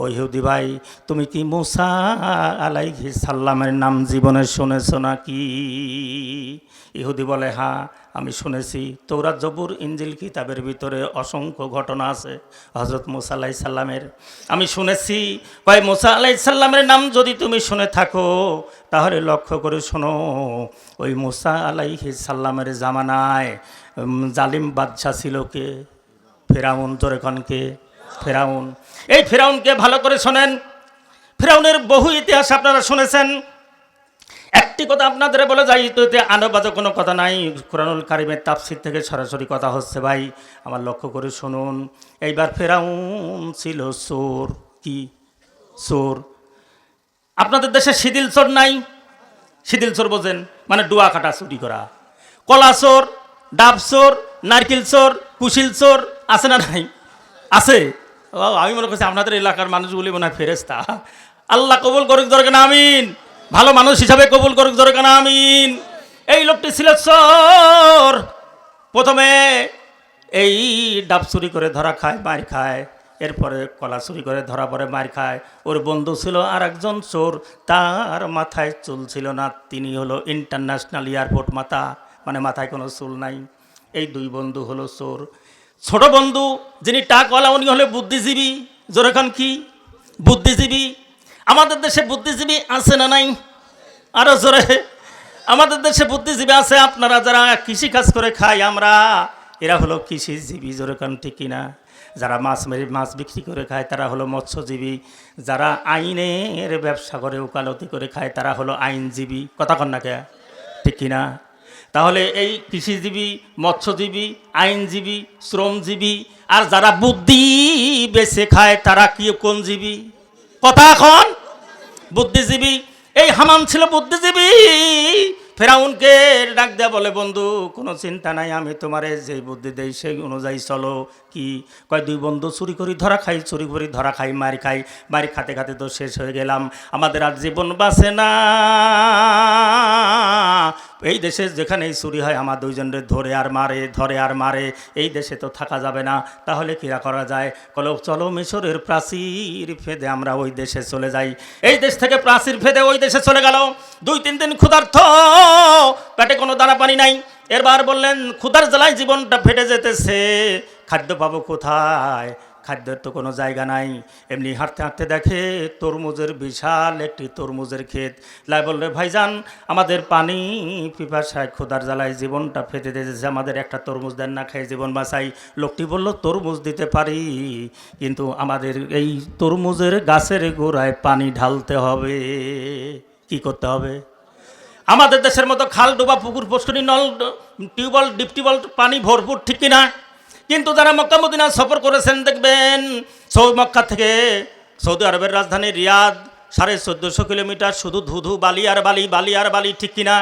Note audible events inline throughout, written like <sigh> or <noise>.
ও ইহুদি ভাই, তুমি কি মুসা আলাইহি সাল্লামের নাম জীবনে শুনেছ নাকি? ইহুদি বলে হ্যাঁ আমি শুনেছি। তৌরাত জবুর ইঞ্জিল কিতাবের ভিতরে অসংখ্য ঘটনা আছে হজরত মোসা আলাহি সাল্লামের আমি শুনেছি। ভাই, মোসা আলাহি সাল্লামের নাম যদি তুমি শুনে থাকো, তাহলে লক্ষ্য করে শোনো। ওই মোসা আলাইহি সাল্লামের জামানায় জালিম বাদশাহ ছিল কে? ফেরাউন, জোরেখনকে। ফেরাউন। এই ফেরাউনকে ভালো করে শোনেন। ফেরাউনের বহু ইতিহাস আপনারা শুনেছেন। একটি কথা আপনাদের বলে যাই এতে আনবাজে কোনো কথা নাই। কোরআনুল কারিমের তাফসির থেকে সরাসরি কথা হচ্ছে, ভাই, আমার লক্ষ্য করে শুনুন। এইবার ফেরাউন ছিল সোর কি? সোর আপনাদের দেশে শিদিল চোর নাই? শিদিল চোর বোঝেন মানে ডুয়া কাটা চুরি করা। কলা চোর, ডাব চোর, নারকেল চোর, কুশিল চোর, আছে না নাই? আছে। আমি মনে করছি আপনাদের এলাকার মানুষগুলি মনে হয় ফেরেস্তা আল্লাহ কবুল করুক দরকার আমিন। ভালো মানুষ হিসাবে কবুল করুক দরকার আমিন। এই লোকটি ছিল চোর। প্রথমে এই ডাব চুরি করে ধরা খায়, মার খায়। এরপরে কলা চুরি করে ধরা পরে মার খায়। ওর বন্ধু ছিল আর একজন চোর, তার মাথায় চুল ছিল না। তিনি হলো ইন্টারন্যাশনাল এয়ারপোর্ট মাথা মানে মাথায় কোনো চুল নাই। এই দুই বন্ধু হলো চোর। ছোট বন্ধু, যিনি টাকওয়ালা উনি হলে বুদ্ধিজীবী। জোরেখান কি? বুদ্ধিজীবী। আমাদের দেশে বুদ্ধিজীবী আছে না নাই? আরও জোরে। আমাদের দেশে বুদ্ধিজীবী আছে, আপনারা যারা কৃষি কাজ করে খাই আমরা, এরা হলো কৃষিজীবী যেরকম ঠিক কিনা? যারা মাছ মেরে মাছ বিক্রি করে খায়, তারা হলো মৎস্যজীবী। যারা আইনের ব্যবসা করে, ওকালতি করে খায়, তারা হলো আইনজীবী। কথা কন না কে? ঠিক কিনা? তাহলে এই কৃষিজীবী, মৎস্যজীবী, আইনজীবী, শ্রমজীবী, আর যারা বুদ্ধি বেছে খায়, তারা কি কোন জীবী? কথা এখন? বুদ্ধিজীবী। এই হামান ছিল বুদ্ধিজীবী। ফেরাউনকে ডাক দেয়া বলে, বন্ধু, কোনো চিন্তা নাই, আমি তোমারে যে বুদ্ধি দেই, সেই অনুযায়ী চলো। কি? কয়, দুই বন্ধু চুরি করি, ধরা খাই, চুরি করি, ধরা খাই, মারি খাই, মারি খাতে খাতে তো শেষ হয়ে গেলাম। আমাদের আর জীবন বাঁচে না। এই দেশে যেখানেই চুরি হয়, আমার দুইজনের ধরে আর মারে, ধরে আর মারে, এই দেশে তো থাকা যাবে না। তাহলে কিরা করা যায়? কলো, চলো মিশরের প্রাচীর ফেদে আমরা ওই দেশে চলে যাই। এই দেশ থেকে প্রাচীর ফেদে ওই দেশে চলে গেল। দুই তিন দিন ক্ষুধার্থ পেটে কোনো দানা পানি নাই। এরবার বললেন, ক্ষুধার জ্বালায় জীবনটা ফেটে যেতেছে। খাদ্য পাবো কোথায়? খাদ্যের তো কোনো জায়গা নাই। এমনি হাঁটতে হাঁটতে দেখে তরমুজের বিশাল একটি তরমুজের ক্ষেত। লাই বললে, ভাইজান, আমাদের পানি পিপাসায় ক্ষুধার জ্বালায় জীবনটা ফেটে দিয়েছে। আমাদের একটা তরমুজ দেন না খেয়ে জীবন বাঁচাই। লোকটি বলল, তরমুজ দিতে পারি, কিন্তু আমাদের এই তরমুজের গাছের গোড়ায় পানি ঢালতে হবে। কি করতে হবে? আমাদের দেশের মতো খাল ডোবা, পুকুর পুষ্করী নল, টিউবওয়েল ডিপ টিউবওয়েল পানি ভরপুর, ঠিক কিনা? কিন্তু যারা মক্কা মদিনা সফর করেছেন, দেখবেন সৌ মক্কা থেকে সৌদি আরবের রাজধানী রিয়াদ, সাড়ে চোদ্দোশো কিলোমিটার শুধু ধুধু, বালি আর বালি বালি আর বালি, ঠিক কিনা?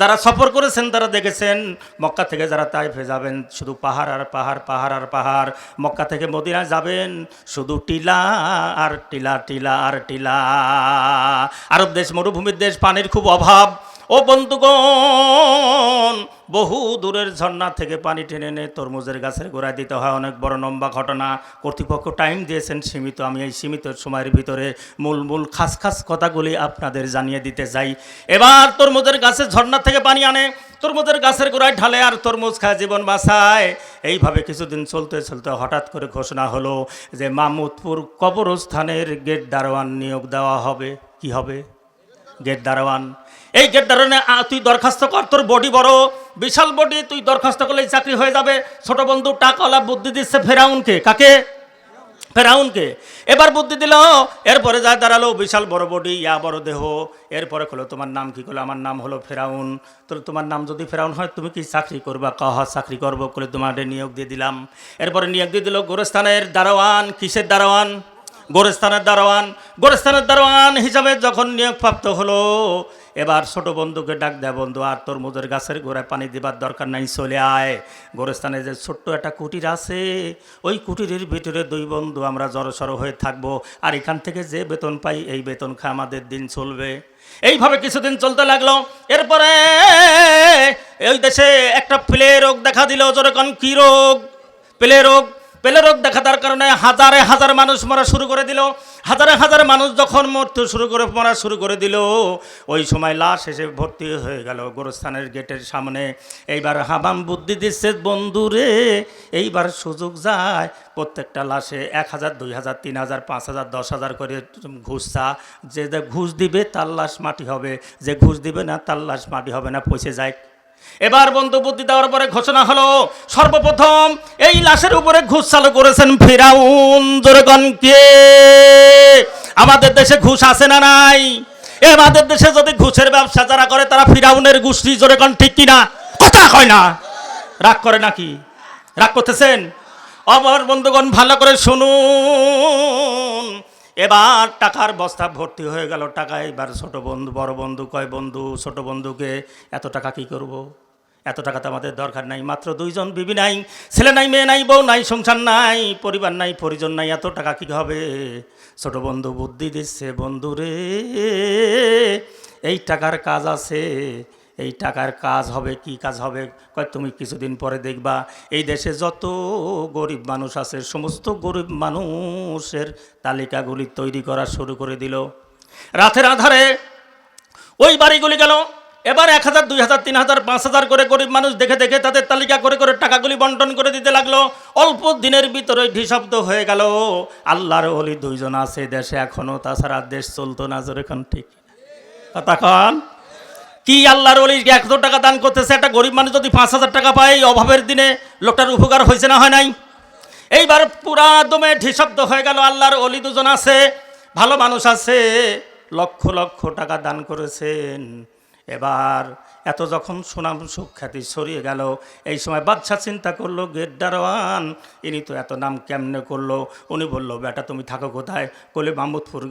যারা সফর করেছেন, তারা দেখেছেন মক্কা থেকে যারা তাইফে যাবেন, শুধু পাহাড় আর পাহাড় পাহাড় আর পাহাড়। মক্কা থেকে মদিনা যাবেন, শুধু টিলা আর টিলা টিলা আর টিলা। আরব দেশ, মরুভূমির দেশ, পানির খুব অভাব। ও বন্ধুগণ, বহু দূরের ঝর্ণা থেকে পানি টেনে এনে তরমুজের গাছের গোড়ায় দিতে হয়। অনেক বড় লম্বা ঘটনা। কর্তৃপক্ষ টাইম দিয়েছেন সীমিত। আমি এই সীমিত সময়ের ভিতরে মূল মূল খাস খাস কথাগুলি আপনাদের জানিয়ে দিতে যাই এবার তরমুজের গাছের ঝর্ণা থেকে পানি আনে। তরমুজের গাছের গোড়ায় ঢালে আর তরমুজ খায়, জীবন বাঁচায়। এইভাবে কিছুদিন চলতে চলতে হঠাৎ করে ঘোষণা হলো যে মামুদপুর কবরস্থানের গেট দারোয়ান নিয়োগ দেওয়া হবে। কি হবে? গেট দারোয়ান। এই দারোয়ানে আ, তুই দরখাস্ত কর তোর বডি বড় বিশাল বডি তুই দরখাস্ত করলেই চাকরি হয়ে যাবে। ছোট বন্ধু টাকাওয়ালা বুদ্ধি দিচ্ছে ফেরাউনকে। কাকে? ফেরাউনকে। এবার বুদ্ধি দিল এরপরে যায় দাঁড়াল বিশাল বড় বডি ইয়া বড় দেহ। এরপরে হলো তোমার নাম কি করল আমার নাম হলো ফেরাউন। তো তোমার নাম যদি ফেরাউন হয় তুমি কি চাকরি করবা? কহ চাকরি করব করে তোমাদের নিয়োগ দিয়ে দিলাম। এরপরে নিয়োগ দিয়ে দিল গোরস্থানের দারোয়ান। কিসের দারোয়ান? গোরস্থানের দারোয়ান। গোরস্থানের দারোয়ান হিসাবে যখন নিয়োগপ্রাপ্ত হলো এবার ছোট বন্ধুকে ডাক দেয়, বন্ধু, আর তোর মুদের গাছের গোড়ায় পানি দেবার দরকার নাই, চলে আয়। গোরস্থানে যে ছোট্ট একটা কুটির আছে, ওই কুটিরের ভিতরে দুই বন্ধু, আমরা জড়সড় হয়ে থাকব, আর এখান থেকে যে বেতন পাই, এই বেতন খা আমাদের দিন চলবে। এইভাবে কিছুদিন চলতে লাগল। এরপরে ওই দেশে একটা প্লে রোগ দেখা দিল যেরকম কি রোগ? প্লে রোগ? পেলে রোগ দেখা দেওয়ার কারণে হাজারে হাজার মানুষ মরা শুরু করে দিল। হাজারে হাজার মানুষ যখন মরতে শুরু করে, মরা শুরু করে দিল, ওই সময় লাশ এসে ভর্তি হয়ে গেল গোরস্থানের গেটের সামনে। এইবার হাবাম বুদ্ধি দিচ্ছে বন্ধুরে এইবার সুযোগ যায়। প্রত্যেকটা লাশে এক হাজার, দুই হাজার, তিন হাজার, পাঁচ হাজার, দশ হাজার করে ঘুষ যে ঘুষ দিবে, তার লাশ মাটি হবে। যে ঘুষ দিবে না, তার লাশ মাটি হবে না, পচে যায়। এবার বন্ধু বুদ্ধি দেওয়ার পরে ঘোষণা হলো, সর্বপ্রথম এই লাশের উপরে ঘুষ চালু করেছেন ফিরাউন। জোরগণকে আমাদের দেশে ঘুষ আছে না নাই। আমাদের দেশে যদি ঘুষের ব্যবসা যারা করে, তারা ফিরাউনের গোষ্ঠী জোরেগণ ঠিক কিনা? কথা হয় না। রাগ করে নাকি? রাগ করতেছেন? আমার বন্ধুগণ, ভালো করে শুনুন। এবার টাকার বস্তা ভর্তি হয়ে গেল টাকা। এবার ছোট বন্ধু, বড় বন্ধু কয়, বন্ধু, ছোট বন্ধুকে এত টাকা কি করব। এত টাকা তো আমাদের দরকার নাই। মাত্র দুইজন বিবি নাই, ছেলে নাই, মেয়ে নাই, বউ নাই, সংসার নাই, পরিবার নাই, পরিজন নাই, এত টাকা কি হবে? ছোট বন্ধু বুদ্ধি দিচ্ছে, বন্ধু রে, এই টাকার কাজ আছে এই টাকার কাজ হবে, কি কাজ হবে, কয় তুমি কিছুদিন পরে দেখবা। এই দেশে যত গরিব মানুষ আছে, সমস্ত গরিব মানুষের তালিকাগুলি তৈরি করা শুরু করে দিল। রাতের আধারে ওই বাড়িগুলি গেল। এবার এক হাজার, দুই হাজার, তিন হাজার, পাঁচ হাজার করে গরিব মানুষ দেখে দেখে তাদের তালিকা করে করে টাকাগুলি বন্টন করে দিতে লাগল। অল্প দিনের ভিতরে ঢিশব্দ হয়ে গেল। আল্লাহর অলি দুইজন আছে দেশে এখনও তাছাড়া দেশ চলতো না এখন ঠিক। কথা কন। কি আল্লাহর ওলি একশো টাকা দান করতেছে? একটা গরিব মানুষ যদি পাঁচ হাজার টাকা পায়, এই অভাবের দিনে লোকটার উপকার হয়েছে না হয় নাই? এইবার পুরা দমে ঢিশব্দ হয়ে গেল, আল্লাহর অলি দুজন আছে, ভালো মানুষ আছে, লক্ষ লক্ষ টাকা দান করেছেন। এবার এত যখন সুনাম সুখ্যাতি ছড়িয়ে গেল, এই সময় বাদশা চিন্তা করল, গেট দারোয়ান। ইনি তো এত নাম কেমনে করল? উনি বলল, বেটা, তুমি থাকো কোথায়? কলে মাহমুদপুর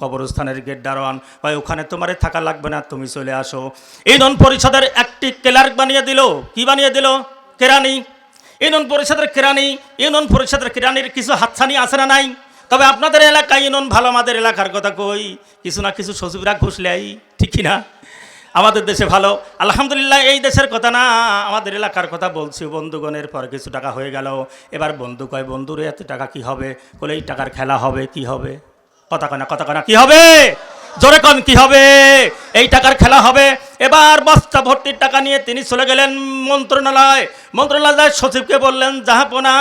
কবরস্থানের গেট দারোয়ান। ভাই, ওখানে তোমারে থাকা লাগবে না, তুমি চলে আসো। ইউনিয়ন পরিষদের একটি ক্লার্ক বানিয়ে দিল। কি বানিয়ে দিল? কেরানি। ইউনিয়ন পরিষদের কেরানি ইউনিয়ন পরিষদের কেরানির কিছু হাতছানি আছে না নাই? তবে আপনাদের এলাকায় ইউনিয়ন ভালো আমাদের এলাকার কথা কই? কিছু না কিছু সচিবরা ঘুষলেই ঠিক না? আমাদের দেশে ভালো। আলহামদুলিল্লাহ, এই দেশের কথা না, আমাদের এলাকার কথা বলছি। বন্ধুগণের পর কিছু টাকা হয়ে গেল। এবার বন্ধু কয়, বন্ধুর, এত টাকা কি হবে? বলে, এই টাকার খেলা হবে, কি হবে? কথা কনা কথা কনা কি হবে? জোরে কন, কি হবে? এই টাকার খেলা হবে। এবার বস্তা ভর্তির টাকা নিয়ে তিনি চলে গেলেন মন্ত্রণালয়। মন্ত্রণালয়ের সচিবকে বললেন জাহাপনা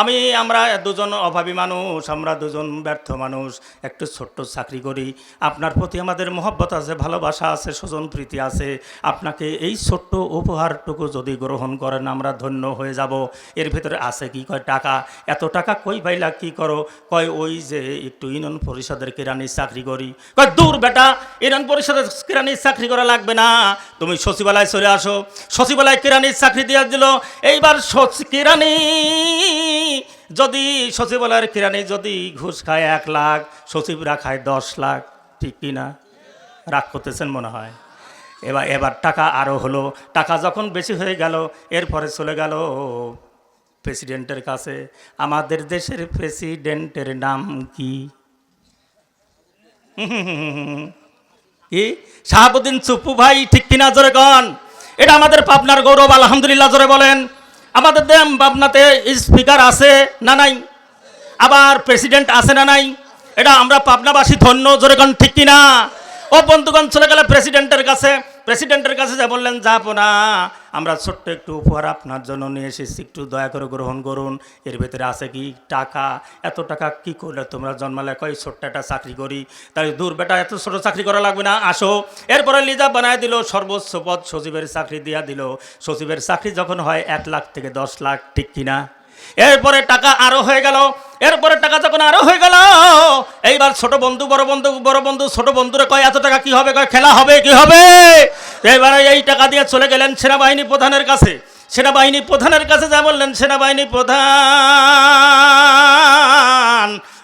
আমি, আমরা দুজন অভাবী মানুষ, আমরা দুজন ব্যর্থ মানুষ, একটু ছোট্ট চাকরি করি। আপনার প্রতি আমাদের মহব্বত আছে, ভালোবাসা আছে, স্বজন প্রীতি আছে। আপনাকে এই ছোট্ট উপহারটুকু যদি গ্রহণ করেন, আমরা ধন্য হয়ে যাব। এর ভিতরে আছে কি কয় টাকা? এত টাকা কই পাইলা, কি করো? কয় ওই যে একটু ইউনিয়ন পরিষদের কেরানির চাকরি করি। কয়, দূর বেটা, ইউনিয়ন পরিষদের কেরানির চাকরি করা লাগবে না। তুমি সচিবালয় চলে আসো। সচিবালয় কেরানির চাকরি দিয়ে দিল। এইবার কেরানি যদি সচিবালয়ের কেরানি যদি ঘুষ খায় এক লাখ, সচিবরা খায় দশ লাখ, ঠিক কি না? রাগ করতেছেন মনে হয়। এবার এবার টাকা আরও হলো। টাকা যখন বেশি হয়ে গেল, এরপরে চলে গেল প্রেসিডেন্টের কাছে। আমাদের দেশের প্রেসিডেন্টের নাম কি? শাহাবুদ্দিন চুপ্পু ভাই, ঠিক কিনা জোরে কন। এটা আমাদের পাবনার গৌরব, আলহামদুলিল্লাহ, জোরে বলেন। আমাদের দেম পাবনাতে স্পিকার আছে না নাই? আবার প্রেসিডেন্ট আছে না নাই? এটা আমরা পাবনাবাসী ধন্য জোরে ঠিক কিনা? ও বন্ধুগণ, চলে গেলে প্রেসিডেন্টের কাছে। প্রেসিডেন্টের কাছে যা বললেন যাব না আমরা ছোট্ট একটু উপহার আপনার জন্য নিয়ে এসেছি, একটু দয়া করে গ্রহণ করুন। এর ভেতরে আছে কি টাকা? এত টাকা কি করলে তোমরা জন্মালে? কই ছোট্ট একটা চাকরি করি। তাই দূর বেটা, এত ছোট চাকরি করা লাগবে না, আসো। এরপরে লিজা বানায় দিল সর্বোচ্চ পদ সচিবের চাকরি দিয়া দিল। সচিবের চাকরি যখন হয় এক লাখ থেকে দশ লাখ, ঠিক কিনা? এরপরে টাকা আরও হয়ে গেল, এরপরে টাকা যখন আরও হয়ে গেল, এইবার ছোট বন্ধু, বড় বন্ধু বড় বন্ধু, ছোট বন্ধুরে কয়, এত টাকা কি হবে? কয়, খেলা হবে, কি হবে? এবারে এই টাকা দিয়ে চলে গেলেন সেনাবাহিনী প্রধানের কাছে। সেনাবাহিনী প্রধানের কাছে যা বললেন, সেনাবাহিনী প্রধান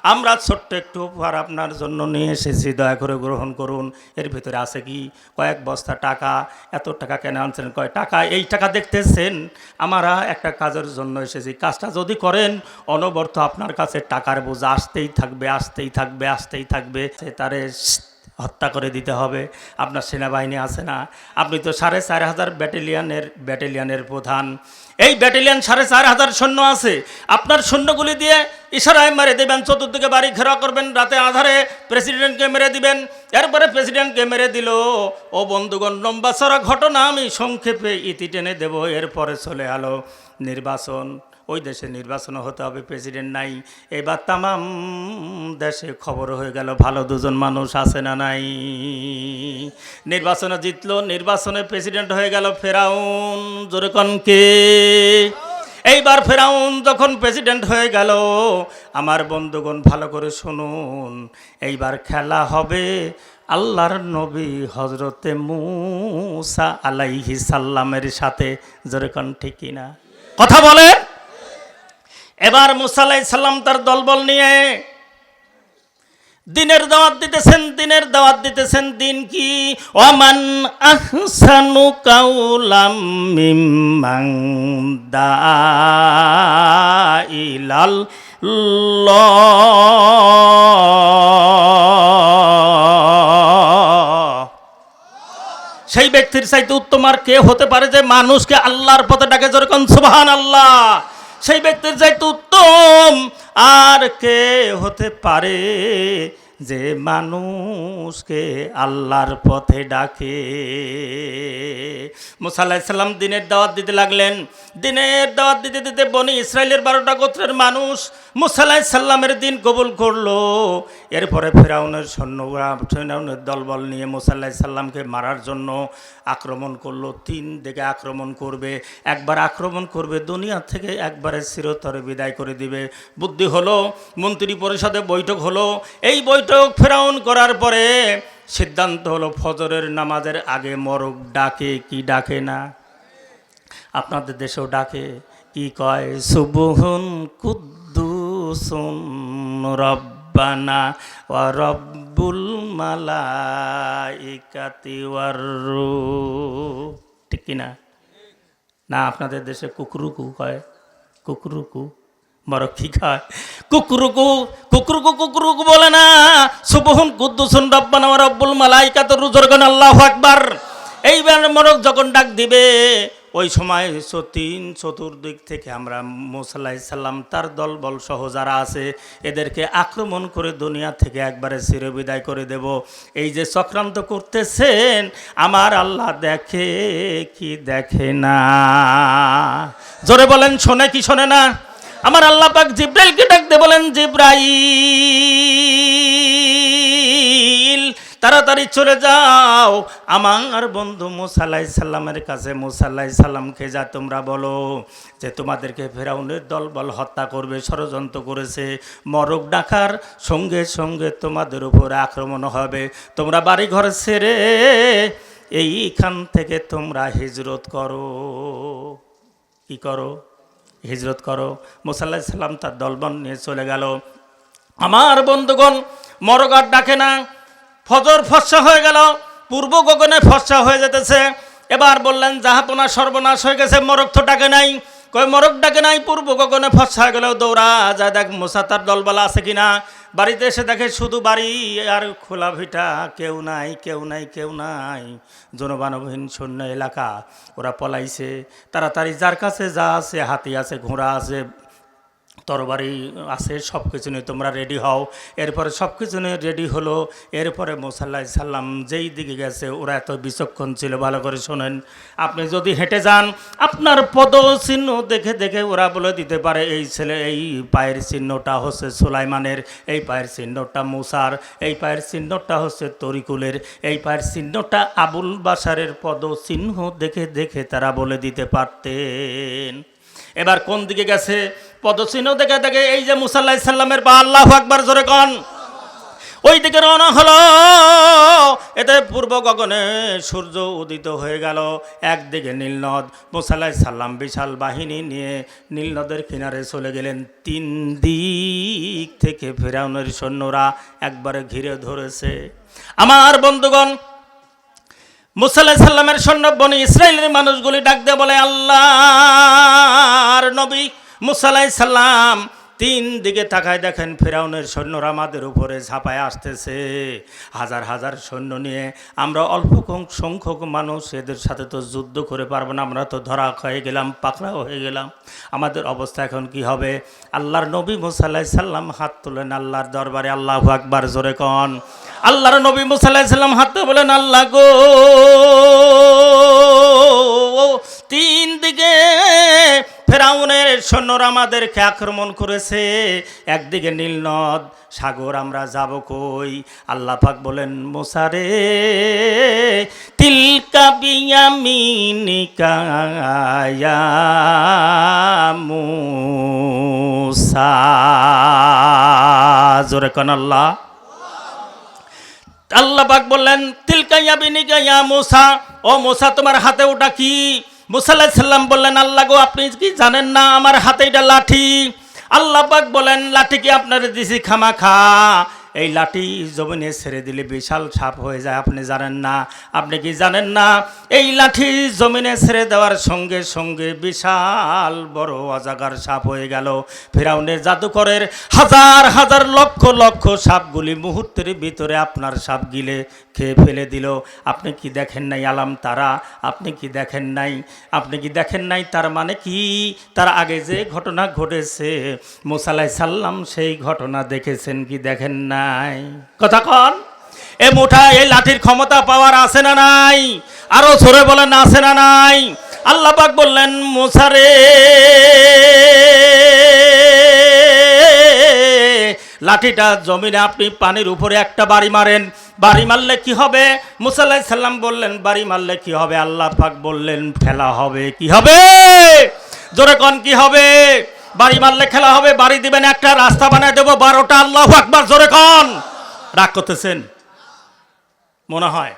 আমরা ছোট্ট একটু উপহার আপনার জন্য নিয়ে এসেছি, দয়া করে গ্রহণ করুন। এর ভিতরে আছে কি? কয়েক বস্তা টাকা। এত টাকা কেন আনছেন? কয়, টাকা, এই টাকা দেখতেছেন? আমরা একটা কাজের জন্য এসেছি। কাজটা যদি করেন, অনবর্ত আপনার কাছে টাকার বোঝা আসতেই থাকবে আসতেই থাকবে আসতেই থাকবে। তারে হত্যা করে দিতে হবে। আপনার সেনাবাহিনী আছে না? আপনি তো সাড়ে চার হাজার ব্যাটালিয়ানের ব্যাটালিয়ানের প্রধান। এই ব্যাটালিয়ান সাড়ে চার হাজার সৈন্য আছে। আপনার সৈন্যগুলি দিয়ে ইশারায় মেরে দেবেন, চতুর্দিকে বাড়ি ঘেরা করবেন, রাতে আধারে প্রেসিডেন্টকে মেরে দিবেন। এরপরে প্রেসিডেন্টকে মেরে দিল, ও বন্ধুগণ, লম্বা ঘটনা আমি সংক্ষেপে ইতি টেনে দেবো, এরপরে চলে আলো নির্বাচন। ওই দেশে নির্বাচন হতে হবে প্রেসিডেন্ট নাই। এবার তামাম দেশে খবর হয়ে গেল, ভালো দুজন মানুষ আছে না নাই। নির্বাচনে জিতলো, নির্বাচনে প্রেসিডেন্ট হয়ে গেল ফেরাউন জোরেকনকে এইবার ফেরাউন যখন প্রেসিডেন্ট হয়ে গেল, আমার বন্ধুগণ ভালো করে শুনুন, এইবার খেলা হবে আল্লাহর নবী হজরতে মুসা আলাইহি সাল্লামের সাথে জোরেকন ঠিক কিনা? কথা বলে এবার মুসালাই সাল্লাম তার দলবল নিয়ে, দিনের দাওয়াত দিতেছেন, দিনের দাওয়াত দিতেছেন, দিন কি? ওমান আহসানু কাউলাম মিম্মাং দাইলাল সেই ব্যক্তির চাইতে উত্তম আর কে হতে পারে যে মানুষকে আল্লাহর পথে ডাকে যেরকম সুবহান আল্লাহ সেই ব্যক্তির যেহেতু উত্তম আর কে হতে পারে? যে মানুষকে আল্লাহর পথে ডাকে। মুসাল্লাহিসাল্লাম দিনের দাওয়াত দিতে লাগলেন। দিনের দাওয়াত দিতে দিতে বনি ইসরায়েলের বারোটা গোত্রের মানুষ মুসাল্লাহিসাল্লামের দিন কবুল করল। এরপরে ফেরাউনের সৈন্যরা ফেরাউনের দলবল নিয়ে মুসাল্লাহিসাল্লামকে মারার জন্য আক্রমণ করল। তিন দিকে আক্রমণ করবে, একবার আক্রমণ করবে, দুনিয়া থেকে একবারে চিরতরে বিদায় করে দিবে। বুদ্ধি হলো, মন্ত্রী পরিষদে বৈঠক হলো। এই বৈঠক ফেরাউন করার পরে সিদ্ধান্ত হলো, ফজরের নামাজের আগে মরক ডাকে কি ডাকে না? আপনাদের দেশেও ডাকে। কি কয়? সুবহুন কুদ্দুসুন রব্বানা ওয়া রব্বুল মালাইকাতি ওয়ার। ঠিক কি না? আপনাদের দেশে কুকুরুকু কয়? কুকুরুকু। বড় কি খায় কুকুরুকু কুকুরুকু কুকুরুকু বলে না। সুবহুন কুদ্দুসুন রব্বানা ওয়া রব্বুল মালাইকাতুর রুজরগান আল্লাহু আকবার। এইবার মরক যখন ডাক দিবে ওই সময় তিন চতুর্দিক থেকে আমরা মোসাল্লাহ সাল্লাম তার দলবল সহ যারা আছে, এদেরকে আক্রমণ করে দুনিয়া থেকে একবারে চিরবিদায় করে দেব। এই যে চক্রান্ত করতেছেন, আমার আল্লাহ দেখে কি দেখে না? জোরে বলেন, শোনে কি শোনে না? আমার আল্লাহ পাক জিব্রাইলকে ডাকতে বলেন, জিব্রাইল! তাড়াতাড়ি চলে যাও। আমার বন্ধু মুসাল্লাই সাল্লামের কাছে মুসাল্লাই সাল্লামকে যা তোমরা বলো যে তোমাদেরকে ফেরাউনের দলবল হত্যা করবে, ষড়যন্ত্র করেছে। মরক ডাকার সঙ্গে সঙ্গে তোমাদের উপর আক্রমণ হবে। তোমরা বাড়ি ঘর ছেড়ে এইখান থেকে তোমরা হিজরত করো। কি করো? হিজরত করো। মুসাল্লাহ সাল্লাম তার দলবন নিয়ে চলে গেল। আমার বন্ধুগণ মরগার ডাকে না। ফজর ফর্সা হয়ে গেল, পূর্ব গগনে ফর্সা হয়ে যেতেছে। এবার বললেন জাহাপনা সর্বনাশ হয়ে গেছে, মরক তো ডাকে নাই। কই মরক ডাকে নাই, পূর্ব গগনে ফর্সা হয়ে গেল দৌড়া যা দেখ মোসা, তার দলবালা আছে কিনা। বাড়িতে এসে দেখে শুধু বাড়ি আর খোলা ভিটা কেউ নাই কেউ নাই কেউ নাই। জনবানবহীন শূন্য এলাকা, ওরা পলাইছে। তাড়াতাড়ি যার কাছে যা আছে, হাতি আছে, ঘোড়া আছে তরবারি আছে সব কিছু নিয়ে তোমরা রেডি হও। এরপরে সব কিছু নিয়ে রেডি হলো, এরপরে মোসাল্লাহ সাল্লাম যেই দিকে গেছে, ওরা এত বিচক্ষণ ছিল, ভালো করে শোনেন। আপনি যদি হেঁটে যান, আপনার পদ চিহ্ন দেখে দেখে ওরা বলে দিতে পারে, এই ছেলে, এই পায়ের চিহ্নটা হচ্ছে সুলাইমানের, এই পায়ের চিহ্নটা মুসার, এই পায়ের চিহ্নটা হচ্ছে তরিকুলের, এই পায়ের চিহ্নটা আবুল বাসারের পদ চিহ্ন দেখে দেখে তারা বলে দিতে পারতেন। এবার কোন দিকে গেছে? পদচিহ্ন দেখে দেখে এই যে মুসাল্লাহ সাল্লামের বা আল্লাহ আকবার জোরে কন। ওই দিকে রওনা হলো। এতে পূর্ব গগনে সূর্য উদিত হয়ে গেল। একদিকে নীলনদ মুসাল্লাহ সাল্লাম বিশাল বাহিনী নিয়ে নীলনদের কিনারে চলে গেলেন। তিন দিক থেকে ফেরাউনের সৈন্যরা একবারে ঘিরে ধরেছে। আমার বন্ধুগণ মুসাল্লাহ সাল্লামের সৈন্য বনি ইসরায়েলের মানুষগুলি ডাক দিয়ে বলে, আল্লাহর নবী মুসাল্লাহ সাল্লাম তিন দিকে তাকায় দেখেন ফেরাউনের সৈন্যরা আমাদের উপরে ঝাঁপায় আসতেছে। হাজার হাজার সৈন্য নিয়ে আমরা অল্প সংখ্যক মানুষ, এদের সাথে তো যুদ্ধ করে পারব না, আমরা তো ধরা হয়ে গেলাম, পাকড়াও হয়ে গেলাম। আমাদের অবস্থা এখন কি হবে? আল্লাহর নবী মুসাল্লাহ সাল্লাম হাত তুলেন আল্লাহর দরবারে, আল্লাহ আকবার, জোরে কন। আল্লাহর নবী মুসাল্লাহ সাল্লাম হাত বলেন, আল্লাহ গো! তিন দিকে ফেরাউনের সৈন্যরা আমাদেরকে আক্রমণ করেছে। একদিকে নীলনদ সাগর, আমরা যাব কই? আল্লাহ পাক বলেন মোসারে তিলকা বিয়ামিনিকা মুসা। জোরে কন আল্লাহ। আল্লাহ পাক বললেন তিলকাইয়া বিনিকা ইয়া মুসা, ও মুসা, তোমার হাতে ওটা কি? মুসা আলাইহিস সাল্লাম বললেন, আল্লাহ গো, আপনি কি জানেন না আমার হাতে এটা লাঠি? আল্লাহ পাক বলেন, লাঠি কি আপনার দিছি? খামাখা। এই লাঠি জমিনে ছেড়ে দিলে বিশাল সাপ হয়ে যায়। আপনি জানেন না? আপনি কি জানেন না? এই লাঠি জমিনে ছেড়ে দেওয়ার সঙ্গে সঙ্গে বিশাল বড় অজাগার সাপ হয়ে গেল। ফেরাউনের জাদুকরের হাজার হাজার লক্ষ লক্ষ সাপগুলি মুহূর্তের ভিতরে আপনার সাপ গিলে খেয়ে ফেলে দিল। আপনি কি দেখেন নাই আলাম তারা? আপনি কি দেখেন নাই? আপনি কি দেখেন নাই তার মানে কি? তার আগে যে ঘটনা ঘটেছে মোসালাই সাল্লাম সেই ঘটনা দেখেছেন কি দেখেন নাই। কথা কন, এ মুঠা এই লাঠির ক্ষমতা পাওয়ার আছে না নাই? আরও সরে বলেন, আছে না নাই? আল্লাহ পাক বললেন মোসারে লাঠিটা জমিনে আপনি পানির উপরে একটা বাড়ি মারেন। বাড়ি মারলে কি হবে? মুসাল্লাহ সাল্লাম বললেন, বাড়ি মারলে কি হবে? আল্লাহ পাক বললেন খেলা হবে। কি হবে? জোরে কন, কি হবে? বাড়ি মারলে খেলা হবে, বাড়ি দিবেন একটা, রাস্তা বানায় দেবো, বারোটা, আল্লাহ আকবার, জোরে কন। রাগ করতেছেন? মনে হয়।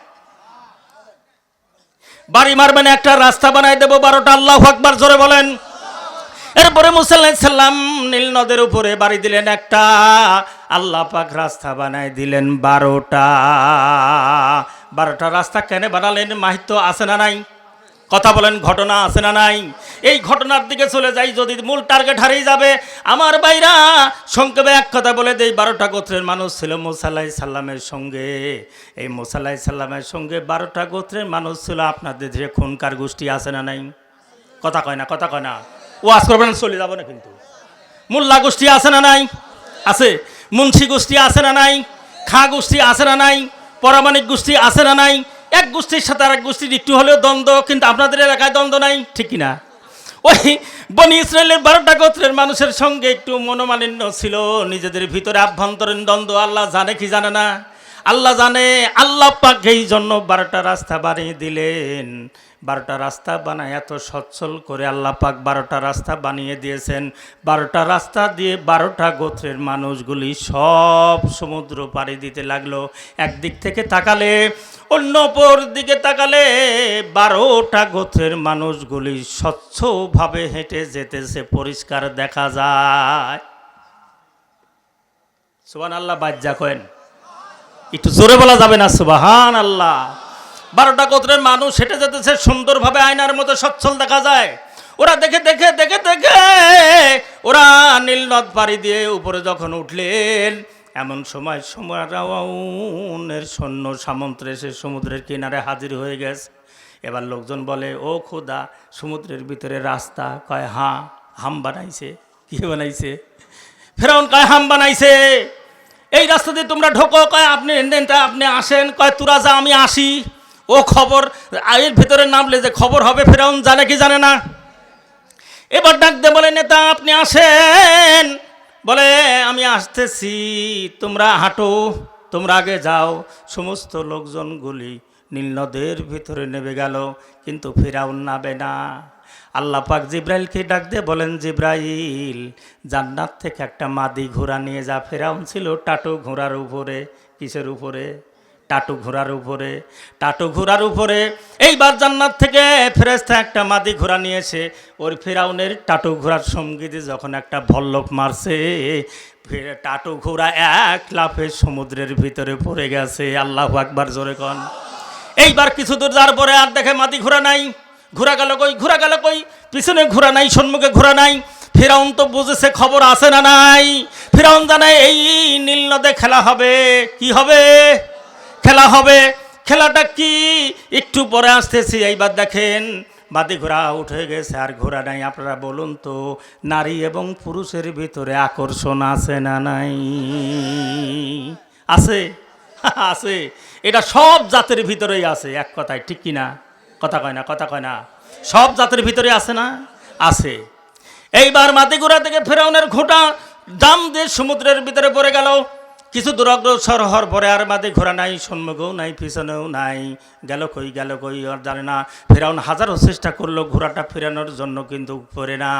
বাড়ি মারবেন একটা, রাস্তা বানায় দেবো, বারোটা, আল্লাহ আকবার, জোরে বলেন। এরপরে মুসাল্লাম নীল নদের উপরে বাড়ি দিলেন একটা, আল্লাহ পাক রাস্তা বানায় দিলেন বারোটা। বারোটা রাস্তা কেন বানালেন মাহিত্য আছে না নাই? কথা বলেন, ঘটনা আছে না নাই? এই ঘটনার দিকে চলে যাই, যদি মূল টার্গেট হারিয়ে যাবে, আমার বাইরা সংক্ষেপে এক কথা বলে দেই, বারোটা গোত্রের মানুষ ছিল মোসাল্লাই সাল্লামের সঙ্গে। এই মোসাল্লাই সাল্লামের সঙ্গে বারোটা গোত্রের মানুষ ছিল, আপনাদের যে খুনকার গোষ্ঠী আছে না নাই? কথা কয় না, কথা কয় না। ওয়াজ করবেন, চলে যাব না কিন্তু। মোল্লা গোষ্ঠী আছে না নাই? আছে। মুন্সি গোষ্ঠী আছে না নাই? খা গোষ্ঠী আছে না নাই? পরামানিক গোষ্ঠী আছে না নাই? এক গোষ্ঠীর সাথে আর এক গোষ্ঠীর একটু হলেও দ্বন্দ্ব, কিন্তু আপনাদের এলাকায় দ্বন্দ্ব নাই, ঠিক কিনা? ওই বনি ইসরায়েলের বারোটা গোত্রের মানুষের সঙ্গে একটু মনোমালিন্য ছিল, নিজেদের ভিতরে আভ্যন্তরীণ দ্বন্দ্ব, আল্লাহ জানে কি জানে না? আল্লাহ জানে, আল্লাহ পাক এই জন্য বারোটা রাস্তা বানিয়ে দিলেন। বারোটা রাস্তা বানায় এত সচ্ছল করে আল্লাহ পাক বারোটা রাস্তা বানিয়ে দিয়েছেন। বারোটা রাস্তা দিয়ে বারোটা গোত্রের মানুষগুলি সব সমুদ্র পাড়ি দিতে লাগল। একদিক থেকে তাকালে, অন্য অপর দিকে তাকালে বারোটা গোত্রের মানুষগুলি স্বচ্ছভাবে হেঁটে যেতেছে, পরিষ্কার দেখা যায়। সুবান আল্লাহ বাজ্যা কয়েন। একটু জোরে বলা যাবে না? সুবাহান আল্লাহ বারোটা গোত্রের মানুষ হেঁটে যেতেছে, সুন্দরভাবে আয়নার মতো সচ্ছল দেখা যায়। ওরা দেখে দেখে দেখে দেখে, ওরা নীল নদ পাড়ি দিয়ে উপরে যখন উঠলেন, এমন সময় সময়ের সৈন্য সামন্ত এসে সমুদ্রের কিনারে হাজির হয়ে গেছে। এবার লোকজন বলে, ও খোদা, সমুদ্রের ভিতরে রাস্তা কয়, হাঁ, হাম বানাইছে, কি বানাইছে? ফেরাউন কয়, হাম বানাইছে। এই রাস্তা দিয়ে তোমরা ঢোকো, কয়, আপনি আপনি আসেন, কয় তোরা যা আমি আসি। ও খবর এর ভিতরে নামলে যে খবর হবে ফেরাউন জানে কি জানে না? এবার ডাক দে বলে, নেতা, আপনি আসেন। বলে, আমি আসতেছি, তোমরা হাঁটো, তোমরা আগে যাও। সমস্ত লোকজনগুলি নীলনদের ভিতরে নেমে গেল, কিন্তু ফেরাউন নাবে না। আল্লাহ পাক জিব্রাইলকে ডাক দিয়ে বলেন, জিব্রাইল, জান্নাত থেকে একটা মাদি ঘোড়া নিয়ে যা। ফেরাউন ছিল টাটো ঘোড়ার উপরে, কিসের উপরে? টাটু ঘোড়ার উপরে, টাটু ঘোড়ার উপরে। এইবার জান্নাত থেকে ফেরেস্তা একটা মাদি ঘোড়া নিয়েছে। ওর ফেরাউনের টাটু ঘোড়ার সঙ্গীতে যখন একটা ভল্লক মারছে, ফের টাটু ঘোড়া এক লাফে সমুদ্রের ভিতরে পড়ে গেছে। আল্লাহ আকবার, জোরে কন। এইবার কিছু দূর যাওয়ার পরে আর দেখে মাদি ঘোড়া নাই। ঘোরা গেল কই ঘোরা গেল কই? পিছনে ঘোরা নাই, সম্মুখে ঘোরা নাই। ফিরাউন তো বুঝেছে খবর আছে না নাই। ফিরাউন জানে এই নীল নদে খেলা হবে, কি হবে? খেলা হবে। খেলাটা কি? একটু পরে আসতেছি, এইবার দেখেন বাদি ঘোড়া উঠে গেছে, আর ঘোড়া নাই। আপনারা বলুন তো, নারী এবং পুরুষের ভিতরে আকর্ষণ আছে না নাই? আছে? <laughs> আছে। এটা সব জাতের ভিতরেই আছে, এক কথায়। ঠিক কি না কথা কয় না, কথা কয় না। সব জাতের ভিতরে আছে না? আছে। এইবার মাটিগুড়া থেকে ফেরাউনের ঘোটা দাম দিয়ে সমুদ্রের ভিতরে পড়ে গেল। কিছু দূরগ্রসর হওয়ার পরে আর বাদে ঘোরা নাই, সম্মুখেও নাই, পিছনেও নাই। গেল কই গেল কই, আর জানে না। ফেরাউন হাজারো চেষ্টা করল ঘোড়াটা ফেরানোর জন্য, কিন্তু পড়ে না।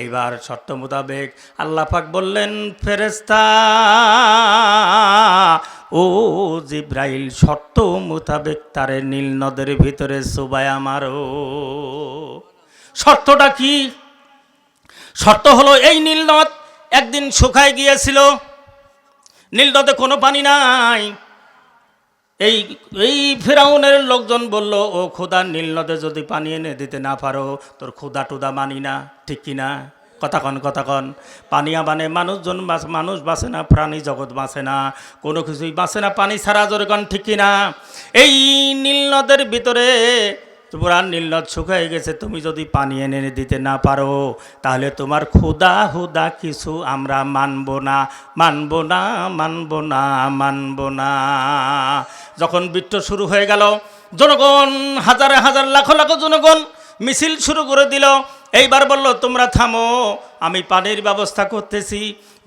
এইবার শর্ত মোতাবেক আল্লাহ পাক বললেন ফেরেস্তা ও জিব্রাইল, শর্ত মোতাবেক তারে নীল নদের ভিতরে সুবাই আমারও শর্তটা কি? শর্ত হলো, এই নীলনদ একদিন শুকায় গিয়েছিল। নীলনদে কোনো পানি নাই। এই এই ফেরাউনের লোকজন বলল, ও খোদা নীলনদে যদি পানি এনে দিতে না পারো, তোর ক্ষুদা টুদা মানি না, ঠিক কন, কথা কন। পানিয়া মানে মানুষজন মানুষ বাঁচে না, প্রাণী জগৎ বাঁচে না। কোনো কিছুই বাঁচে না, পানি ছাড়া জোরে কন ঠিক কি না? এই নীলনদের ভিতরে পুরা নীলনদ শুকাই গেছে, তুমি যদি পানি এনে দিতে না পারো, তাহলে তোমার ক্ষুদা হুদা কিছু আমরা মানব না মানব না মানব না মানব না। যখন বৃত্ত শুরু হয়ে গেল, জনগণ, হাজারে হাজার, লাখ লাখ জনগণ মিছিল শুরু করে দিল। এইবার বলল, তোমরা থামো, আমি পানির ব্যবস্থা করতেছি।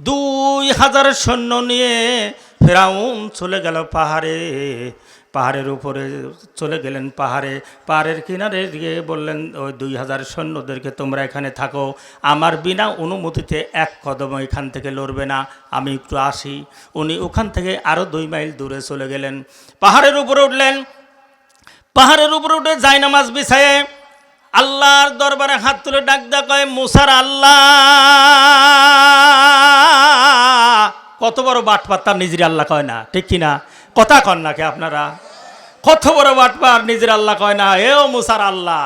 দুই হাজার সৈন্য নিয়ে ফেরাউন চলে গেল পাহাড়ে। পাহাড়ের উপরে চলে গেলেন পাহাড়ে। পাহাড়ের কিনারে গিয়ে বললেন, ওই দুই হাজার সৈন্যদেরকে তোমরা এখানে থাকো। আমার বিনা অনুমতিতে এক কদম এখান থেকে লড়বে না। আমি একটু আসি। উনি ওখান থেকে আরও দুই মাইল দূরে চলে গেলেন। পাহাড়ের উপরে উঠলেন। পাহাড়ের উপরে উঠে জায়নামাজ বিছায়ে আল্লাহর দরবারে হাত তুলে ডাক কয়, মুসার আল্লাহ! কত বড় বাটপার তার নিজের আল্লাহ কয় না, ঠিক কিনা? কথা কন নাকি আপনারা? কত বড় বাটপার নিজের আল্লাহ কয় না, এ মুসার আল্লাহ,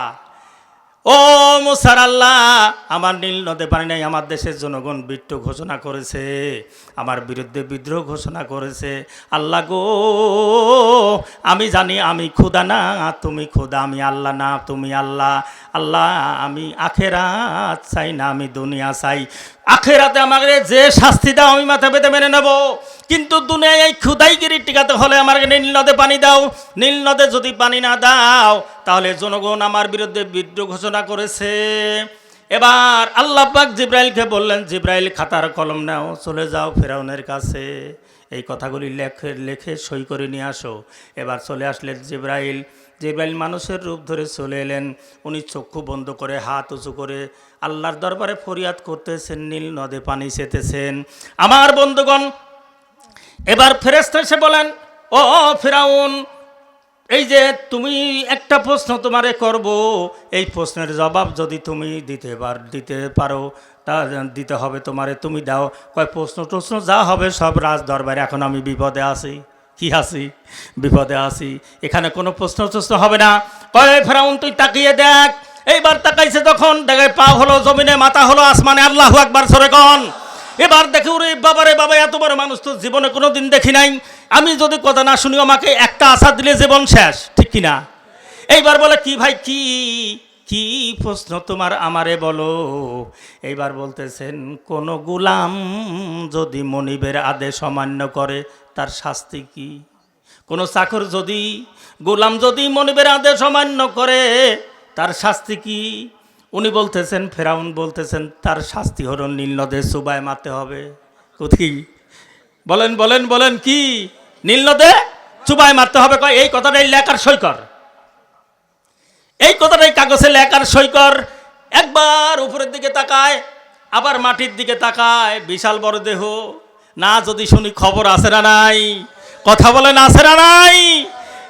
ও মুসার আল্লাহ, আমার নীল নদে পানি নাই, আমার দেশের জনগণ বিট্টু ঘোষণা করেছে, আমার বিরুদ্ধে বিদ্রোহ ঘোষণা করেছে, আল্লাহ গো, আমি জানি আমি খুদা না, তুমি খুদা আমি আল্লাহ না, তুমি আল্লাহ আল্লাহ, আমি আখেরাত চাই না, আমি দুনিয়া চাই। আখেরাতে আমাকে যে শাস্তি দাও, আমি মাথা পেতে মেনে নেব। কিন্তু দুনিয়ায় এই ক্ষুদাইগিরি টিকাতে হলে আমাকে নীল নদে পানি দাও। নীল নদে যদি পানি না দাও, তাহলে জনগণ আমার বিরুদ্ধে বিদ্রোহ ঘোষণা করেছে। এবার আল্লাহ পাক জিব্রাইলকে বললেন, জিব্রাইল, খাতার কলম নাও, চলে যাও ফেরাউনের কাছে। এই কথাগুলি লেখে লেখে সই করে নিয়ে আসো। এবার চলে আসলেন জিব্রাইল। জিব্রাইল মানুষের রূপ ধরে চলে এলেন। উনি চক্ষু বন্ধ করে, হাত উঁচু করে আল্লাহর দরবারে ফরিয়াদ করতেছেন, নীল নদে পানি সেতেছেন। আমার বন্ধুগণ, এবার ফেরেস্ত এসে বলেন, ও ফেরাউন, এই যে তুমি একটা প্রশ্ন তোমারে করব। এই প্রশ্নের জবাব যদি তুমি দিতে পার, দিতে পারো তা দিতে হবে তোমারে, তুমি দাও। কয়, প্রশ্ন টশ্ন যা হবে সব রাজ দরবারে এখন আমি বিপদে আছি। কি আছি? বিপদে আছি। এখানে কোনো প্রশ্ন টশ্ন হবে না। কয়, ফেরাউন, তুই তাকিয়ে দেখ। এইবার তাকাইছে তখন দেখে পা হলো জমিনে, মাথা হলো আসমানে। আল্লাহ একবার সরে কন। এবার দেখে ওরে বাবারে বাবা, এত বড় মানুষ তো জীবনে কোনো দিন দেখি নাই। আমি যদি কথা না শুনি, আমাকে একটা আশা দিলে জীবন শেষ। ঠিক কিনা? এইবার বলে, কি ভাই, কি? কি প্রশ্ন তোমার আমারে বলো? এইবার বলতেছেন, কোন গুলাম যদি মনিবের আদেশ অমান্য করে, তার শাস্তি কি? কোনো চাকর যদি, গোলাম যদি মনিবের আদেশ অমান্য করে, তার শাস্তি কি? উনি বলতেছেন, ফেরাউন বলতেছেন, তার শাস্তি হলো নীল নদে সুবায় মারতে হবে। কোথায়? বলেন বলেন বলেন, কি? নীল নদে চুবায় মারতে হবে? এই কথাটাই লেখার সই কর। এই কথাটাই কাগজে লেখার সই কর একবার উপরের দিকে তাকায়, আবার মাটির দিকে তাকায়, বিশাল বড় দেহ। না, যদি শুনি খবর আছে না নাই? কথা বলেন আছে না নাই?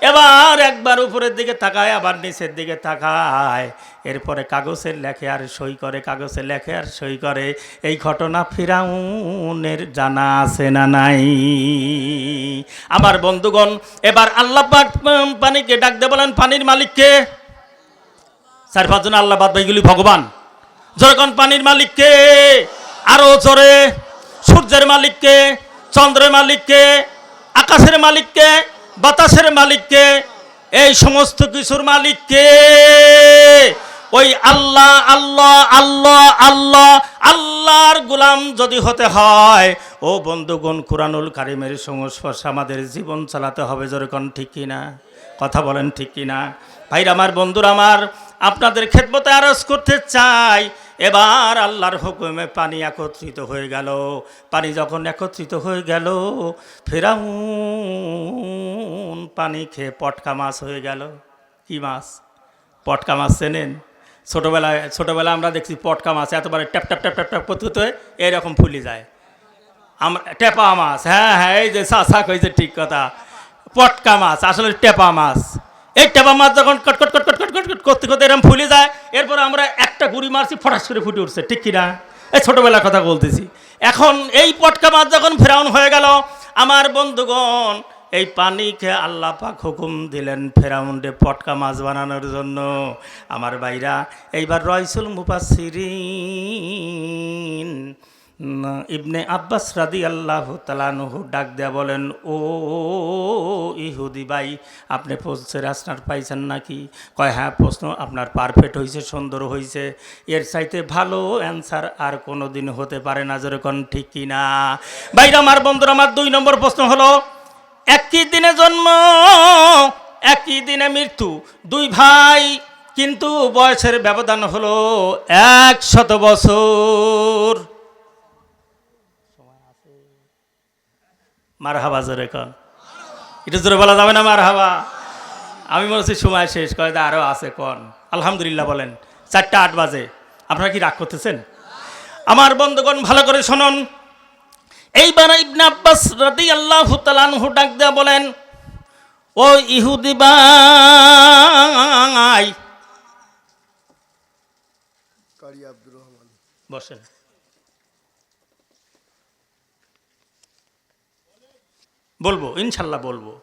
এবার একবার উপরের দিকে তাকায়, আবার নিচের দিকে তাকায়। এরপরে কাগজের লেখে আর সই করে কাগজে লেখে আর সই করে এই ঘটনা ফিরাউনের জানা আছে না নাই? আমার বন্ধুগণ, এবার আল্লাহ পানিকে ডাক দে বলেন, পানির মালিককে। চার পাঁচজন আল্লাহ বাদ ভাইগুলি ভগবান। যখন পানির মালিককে আরও জোরে। সূর্যের মালিককে চন্দ্রের মালিককে আকাশের মালিককে বাতাসের মালিককে এই সমস্ত কিছুর মালিককে ওই আল্লাহ আল্লাহ আল্লাহ আল্লাহ, আল্লাহর গুলাম যদি হতে হয়, ও বন্ধুগণ, কুরআনুল কারিমের সংস্পর্শে আমাদের জীবন চালাতে হবে। যেরকম ঠিক কিনা? কথা বলেন, ঠিক কিনা? ভাইরা, আমার বন্ধুরা, আমার আপনাদের খেদমতে আরজ করতে চাই। এবার আল্লাহর হুকুমে পানি একত্রিত হয়ে গেল। পানি যখন একত্রিত হয়ে গেল, ফেরাউন পানি খেয়ে পটকা মাছ হয়ে গেল। কি মাছ? পটকা মাছ চেনেন? ছোটোবেলায় ছোটোবেলায় আমরা দেখছি পটকা মাছ এতবারে tap tap tap tap tap করতে করতে এরকম ফুলি যায়। আমরা টেপা মাছ হ্যাঁ হ্যাঁ এই যে শাক হয়েছে ঠিক কথা। পটকা মাছ, আসলে টেপা মাছ। এই টেপা মাছ যখন কটকট কট কট কট করতে করতে এরকম ফুলে যায়, এরপর আমরা একটা গুড়ি মারছি, ফটাস করে ফুটে উঠছে, ঠিক কিনা? এই ছোটোবেলার কথা বলতেছি। এখন এই পটকা মাছ যখন ফেরাউন হয়ে গেল, আমার বন্ধুগণ, এই পানিকে আল্লাহ পাক হুকুম দিলেন ফেরাউন্ডে পটকা মাছ বানানোর জন্য। আমার বাইরা এইবার রয়সুল মুপাসিরিন ইবনে আব্বাস রাদি আল্লাহ তালানহু ডাক দেয়া বলেন, ও ইহুদি ভাই, আপনি প্রশ্নের আসনার পাইছেন নাকি? কয় হ্যাঁ প্রশ্ন আপনার পারফেক্ট হয়েছে সুন্দর হয়েছে এর চাইতে ভালো অ্যান্সার আর কোনো দিন হতে পারে না যেরকম ঠিক কি না? বাইরে আমার বন্ধুরা, আমার দুই নম্বর প্রশ্ন হলো, একই দিনে জন্ম, একই দিনে মৃত্যু, দুই ভাই, কিন্তু বয়সের ব্যবধান হলো একশত বছর। মার হাবা জোরে কন। এটা জোরে বলা যাবে না মার হাবা আমি বলছি সময় শেষ করে আরও আছে কন। আলহামদুলিল্লাহ বলেন চারটা আট বাজে। আপনারা কি রাগ করতেছেন? আমার বন্ধুগণ ভালো করে শোনন। এইবার ইবনে আব্বাস রাদি আল্লাহ তালানহু ডাক দেয়া বলেন ও ইহুদি ভাই। কারি আব্দুর রহমান। বসেন। বলব ইনশাল্লাহ বলব।